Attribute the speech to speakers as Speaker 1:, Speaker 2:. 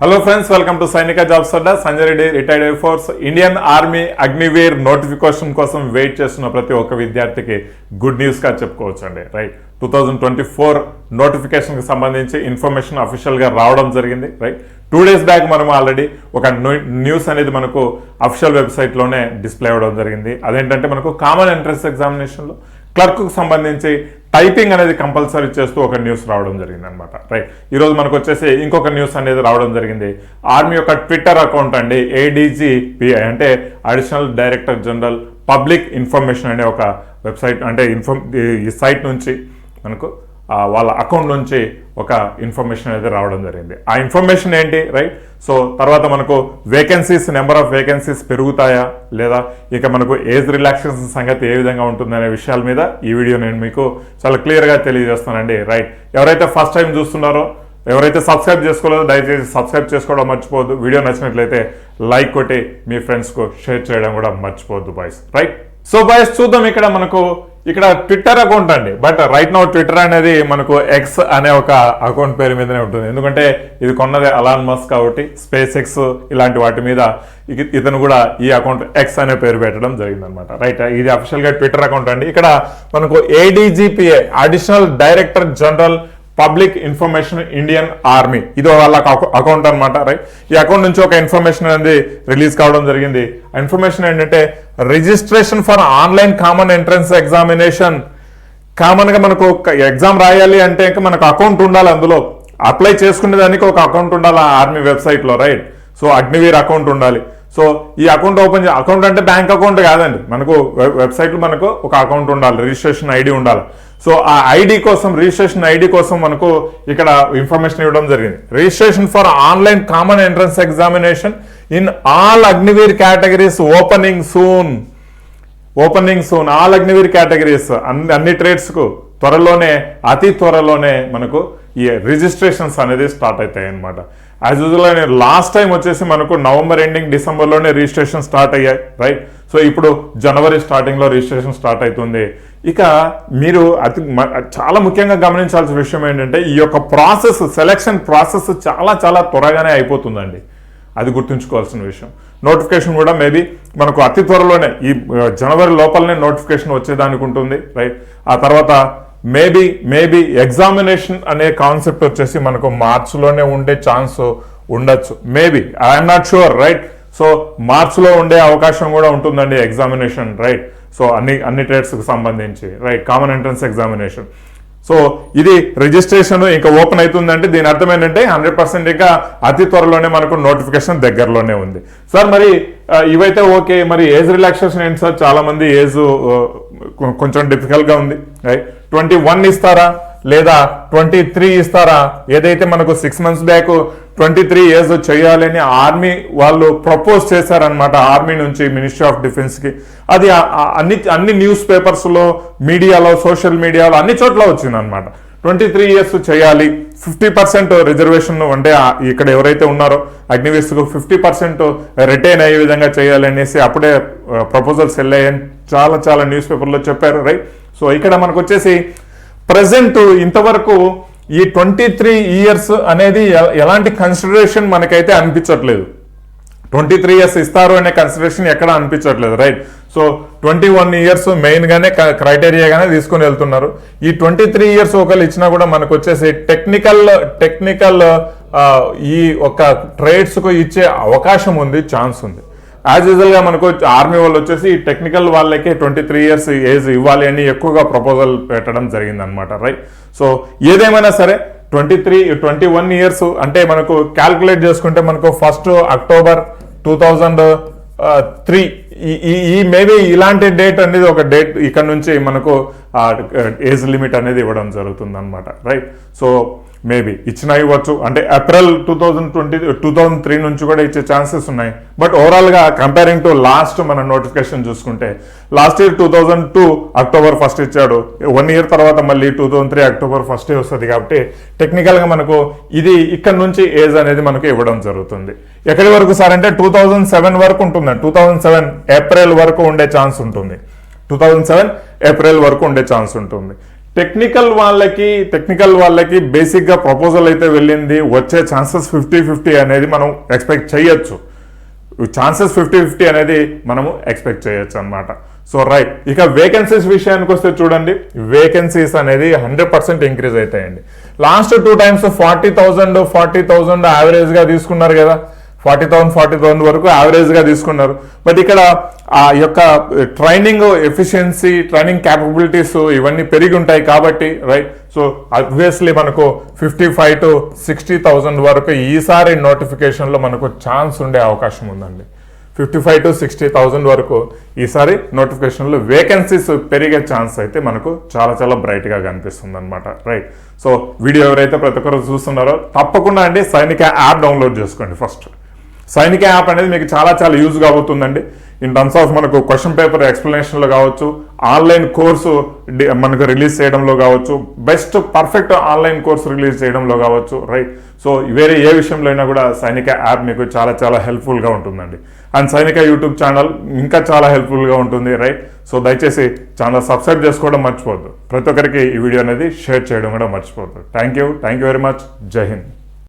Speaker 1: Hello friends welcome to Sainika jobs Adda Sanjay Reddy retired air force Indian army Agniveer notification కోసం wait చేస్తున్న ప్రతి ఒక్క విద్యార్థికి good న్యూస్గా చెప్పుకోవచ్చు అండి right two thousand twenty four నోటిఫికేషన్కి సంబంధించి ఇన్ఫర్మేషన్ అఫీషియల్గా రావడం జరిగింది రైట్ టూ డేస్ బ్యాక్ మనం ఆల్రెడీ ఒక న్యూస్ అనేది మనకు అఫీషియల్ వెబ్సైట్లోనే డిస్ప్లే అవ్వడం జరిగింది. అదేంటంటే మనకు కామన్ ఎంట్రన్స్ ఎగ్జామినేషన్లో క్లర్క్కు సంబంధించి టైపింగ్ అనేది కంపల్సరీ చేస్తూ ఒక న్యూస్ రావడం జరిగింది అనమాట రైట్ ఈరోజు మనకు వచ్చేసి ఇంకొక న్యూస్ అనేది రావడం జరిగింది. ఆర్మీ యొక్క ట్విట్టర్ అకౌంట్ అండి ఏడీజీపీఐ అంటే additional director general public information అనే ఒక వెబ్సైట్ అంటే ఇన్ఫర్మ్ ఈ సైట్ నుంచి మనకు వాళ్ళ అకౌంట్ నుంచి ఒక ఇన్ఫర్మేషన్ అయితే రావడం జరిగింది. ఆ ఇన్ఫర్మేషన్ ఏంటి? రైట్ సో తర్వాత మనకు వేకెన్సీస్ నెంబర్ ఆఫ్ వేకెన్సీస్ పెరుగుతాయా? లేదా ఇక మనకు ఏజ్ రిలాక్సేషన్ సంగతి ఏ విధంగా ఉంటుందనే విషయాల మీద ఈ వీడియో నేను మీకు చాలా క్లియర్గా తెలియజేస్తానండి. రైట్ ఎవరైతే ఫస్ట్ టైం చూస్తున్నారో ఎవరైతే సబ్స్క్రైబ్ చేసుకోలేదో దయచేసి సబ్స్క్రైబ్ చేసుకోవడం మర్చిపోవద్దు. వీడియో నచ్చినట్లయితే లైక్ కొట్టి మీ ఫ్రెండ్స్కు షేర్ చేయడం కూడా మర్చిపోవద్దు బాయ్స్ రైట్ సో బాయ్స్ చూద్దాం ఇక్కడ మనకు ఇక్కడ ట్విట్టర్ అకౌంట్ అండి. బట్ రైట్ నౌ ట్విట్టర్ అనేది మనకు ఎక్స్ అనే ఒక అకౌంట్ పేరు మీదనే ఉంటుంది. ఎందుకంటే ఇది కొన్నది అలాన్ మస్ కాబట్టి స్పేస్ ఎక్స్ ఇలాంటి వాటి మీద ఇతను కూడా ఈ అకౌంట్ ఎక్స్ అనే పేరు పెట్టడం జరిగిందనమాట రైట్ ఇది అఫీషియల్గా ట్విట్టర్ అకౌంట్ అండి. ఇక్కడ మనకు ADGPA additional director general public information Indian army. ఇది వాళ్ళ అకౌంట్ అన్నమాట రైట్? ఈ అకౌంట్ నుంచి ఒక ఇన్ఫర్మేషన్ అనేది రిలీజ్ కావడం జరిగింది. ఇన్ఫర్మేషన్ ఏంటంటే registration for online common entrance examination. కామన్గా మనకు ఎగ్జామ్ రాయాలి అంటే ఇంకా మనకు అకౌంట్ ఉండాలి అందులో. అప్లై చేసుకునే దానికి ఒక అకౌంట్ ఉండాలి ఆ ఆర్మీ వెబ్సైట్లో రైట్? సో అగ్నివీర్ అకౌంట్ ఉండాలి. సో ఈ అకౌంట్ ఓపెన్ అకౌంట్ అంటే బ్యాంక్ అకౌంట్ కాదండి. మనకు వెబ్సైట్లో మనకు ఒక అకౌంట్ ఉండాలి రిజిస్ట్రేషన్ ఐడి ఉండాలి. సో ఆ ఐడి కోసం రిజిస్ట్రేషన్ ఐడి కోసం మనకు ఇక్కడ ఇన్ఫర్మేషన్ ఇవ్వడం జరిగింది. Registration for online common entrance examination in all Agniveer categories opening soon opening soon all Agniveer categories అన్ని అన్ని ట్రేడ్స్కు త్వరలోనే అతి త్వరలోనే మనకు ఈ రిజిస్ట్రేషన్స్ అనేది స్టార్ట్ అవుతాయి అనమాట యాజ్ యూజువల్ లాస్ట్ టైం వచ్చేసి మనకు నవంబర్ ఎండింగ్ డిసెంబర్లోనే రిజిస్ట్రేషన్ స్టార్ట్ అయ్యాయి రైట్ సో ఇప్పుడు జనవరి స్టార్టింగ్లో రిజిస్ట్రేషన్ స్టార్ట్ అవుతుంది ఇక మీరు అతి మ- చాలా ముఖ్యంగా గమనించాల్సిన విషయం ఏంటంటే ఈ యొక్క ప్రాసెస్ సెలక్షన్ ప్రాసెస్ చాలా చాలా త్వరగానే అయిపోతుందండి. అది గుర్తుంచుకోవాల్సిన విషయం. నోటిఫికేషన్ కూడా మేబీ మనకు అతి త్వరలోనే ఈ జనవరి లోపలనే నోటిఫికేషన్ వచ్చేదానికి ఉంటుంది రైట్? ఆ తర్వాత మేబీ మేబీ ఎగ్జామినేషన్ అనే కాన్సెప్ట్ వచ్చేసి మనకు మార్చ్లోనే ఉండే ఛాన్స్ ఉండొచ్చు. Maybe I'm not sure right? So మార్చ్లో ఉండే అవకాశం కూడా ఉంటుందండి ఎగ్జామినేషన్ రైట్? సో అన్ని అన్ని ట్రేడ్స్కి సంబంధించి right? Common entrance examination. So ఇది రిజిస్ట్రేషన్ ఇంకా ఓపెన్ అవుతుందంటే దీని అర్థం ఏంటంటే హండ్రెడ్ పర్సెంట్ ఇంకా అతి త్వరలోనే మనకు నోటిఫికేషన్ దగ్గరలోనే ఉంది. సార్ మరి ఇవైతే ఓకే మరి ఏజ్ రిలాక్సేషన్ ఏంటి సార్? చాలామంది ఏజ్ కొంచెం డిఫికల్ట్గా ఉంది రైట్? ట్వంటీ వన్ ఇస్తారా? లేదా ట్వంటీ త్రీ ఇస్తారా? ఏదైతే మనకు six months back twenty three years చేయాలని ఆర్మీ వాళ్ళు ప్రపోజ్ చేశారనమాట ఆర్మీ నుంచి మినిస్ట్రీ ఆఫ్ డిఫెన్స్కి అది అన్ని అన్ని న్యూస్ పేపర్స్లో మీడియాలో సోషల్ మీడియాలో అన్ని చోట్ల వచ్చిందనమాట ట్వంటీ త్రీ ఇయర్స్ చేయాలి ఫిఫ్టీ పర్సెంట్ రిజర్వేషన్ అంటే ఇక్కడ ఎవరైతే ఉన్నారో అగ్నివేశకు ఫిఫ్టీ పర్సెంట్ రిటైన్ అయ్యే విధంగా చేయాలి అనేసి అప్పుడే ప్రపోజల్స్ వెళ్ళాయని చాలా చాలా న్యూస్ పేపర్లో చెప్పారు రైట్ సో ఇక్కడ మనకు వచ్చేసి ప్రజెంట్ ఇంతవరకు ఈ ట్వంటీ త్రీ ఇయర్స్ అనేది ఎలాంటి కన్సిడరేషన్ మనకైతే అనిపించట్లేదు. ట్వంటీ త్రీ ఇయర్స్ ఇస్తారు అనే కన్సిడరేషన్ ఎక్కడ అనిపించట్లేదు right so twenty one years మెయిన్గానే క్రైటీరియాగానే తీసుకుని వెళ్తున్నారు. ఈ ట్వంటీ త్రీ ఇయర్స్ ఒకళ్ళు ఇచ్చినా కూడా మనకు వచ్చేసి టెక్నికల్ టెక్నికల్ ఈ ఒక ట్రేడ్స్కు ఇచ్చే అవకాశం ఉంది ఛాన్స్ ఉంది. యాజ్ యూజువల్గా మనకు ఆర్మీ వాళ్ళు వచ్చేసి టెక్నికల్ వాళ్ళకి ట్వంటీ త్రీ ఇయర్స్ ఏజ్ ఇవ్వాలి అని ఎక్కువగా ప్రపోజల్ పెట్టడం జరిగింది అనమాట రైట్ సో ఏదేమైనా సరే twenty three twenty one years అంటే మనకు క్యాల్కులేట్ చేసుకుంటే మనకు first October two thousand three ఈ మేబీ ఇలాంటి డేట్ అనేది ఒక డేట్ ఇక్కడ నుంచి మనకు ఏజ్ లిమిట్ అనేది ఇవ్వడం జరుగుతుంది అనమాట రైట్ సో మేబీ ఇచ్చిన ఇవ్వచ్చు. అంటే April two thousand twenty two thousand three నుంచి కూడా ఇచ్చే ఛాన్సెస్ ఉన్నాయి. బట్ ఓవరాల్గా కంపేరింగ్ టు లాస్ట్ మన నోటిఫికేషన్ చూసుకుంటే last year two thousand two October first ఇచ్చాడు. వన్ ఇయర్ తర్వాత మళ్ళీ two thousand three October first వస్తుంది కాబట్టి టెక్నికల్గా మనకు ఇది ఇక్కడ నుంచి ఏజ్ అనేది మనకు ఇవ్వడం జరుగుతుంది. ఎక్కడి వరకు సార్ అంటే టూ థౌజండ్ సెవెన్ వరకు ఉంటుంది. టూ థౌజండ్ సెవెన్ ఏప్రిల్ వరకు ఉండే ఛాన్స్ ఉంటుంది. టూ థౌజండ్ సెవెన్ ఏప్రిల్ వరకు ఉండే ఛాన్స్ ఉంటుంది. టెక్నికల్ వాళ్ళకి టెక్నికల్ వాళ్ళకి బేసిక్గా ప్రపోజల్ అయితే వెళ్ళింది. వచ్చే ఛాన్సెస్ ఫిఫ్టీ ఫిఫ్టీ అనేది మనం ఎక్స్పెక్ట్ చేయొచ్చు. ఛాన్సెస్ ఫిఫ్టీ ఫిఫ్టీ అనేది మనము ఎక్స్పెక్ట్ చేయొచ్చు అనమాట సో రైట్ ఇక వేకెన్సీస్ విషయానికి వస్తే చూడండి. వేకెన్సీస్ అనేది హండ్రెడ్ పర్సెంట్ ఇంక్రీజ్ అవుతాయండి last two times forty thousand forty thousand యావరేజ్గా తీసుకున్నారు కదా. ఫార్టీ థౌసండ్ ఫార్టీ థౌసండ్ వరకు యావరేజ్గా తీసుకున్నారు. బట్ ఇక్కడ ఆ యొక్క ట్రైనింగ్ ఎఫిషియన్సీ ట్రైనింగ్ క్యాపబిలిటీస్ ఇవన్నీ పెరిగి ఉంటాయి కాబట్టి రైట్ సో అబ్వియస్లీ మనకు fifty five to sixty thousand వరకు ఈసారి నోటిఫికేషన్లో మనకు ఛాన్స్ ఉండే అవకాశం ఉందండి. Fifty five to sixty thousand వరకు ఈసారి నోటిఫికేషన్లో వేకెన్సీస్ పెరిగే ఛాన్స్ అయితే మనకు చాలా చాలా బ్రైట్గా కనిపిస్తుంది అనమాట రైట్ సో వీడియో ఎవరైతే ప్రతి ఒక్కరు చూస్తున్నారో తప్పకుండా అండి సైనిక యాప్ డౌన్లోడ్ చేసుకోండి ఫస్ట్. సైనిక యాప్ అనేది మీకు చాలా చాలా యూజ్ అవుతుందండి ఇన్ టర్మ్స్ ఆఫ్ మనకు క్వశ్చన్ పేపర్ ఎక్స్ప్లెనేషన్లో కావచ్చు ఆన్లైన్ కోర్సు మనకు రిలీజ్ చేయడంలో కావచ్చు best perfect online course release చేయడంలో కావచ్చు రైట్? సో వేరే ఏ విషయంలో అయినా కూడా సైనిక యాప్ మీకు చాలా చాలా హెల్ప్ఫుల్గా ఉంటుందండి. అండ్ సైనిక యూట్యూబ్ ఛానల్ ఇంకా చాలా హెల్ప్ఫుల్గా ఉంటుంది రైట్? సో దయచేసి ఛానల్ సబ్స్క్రైబ్ చేసుకోవడం మర్చిపోద్దు ప్రతి ఒక్కరికి ఈ వీడియో అనేది షేర్ చేయడం కూడా మర్చిపోద్దు thank you. Thank you very much. జై హింద్.